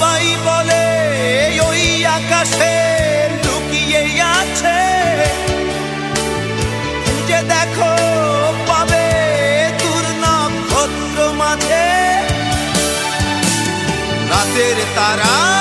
সবাই বলে ওই আকাশে লুকিয়ে আছে। যে দেখো পাবে দূর নক্ষত্র মাঝে। রাতের তারা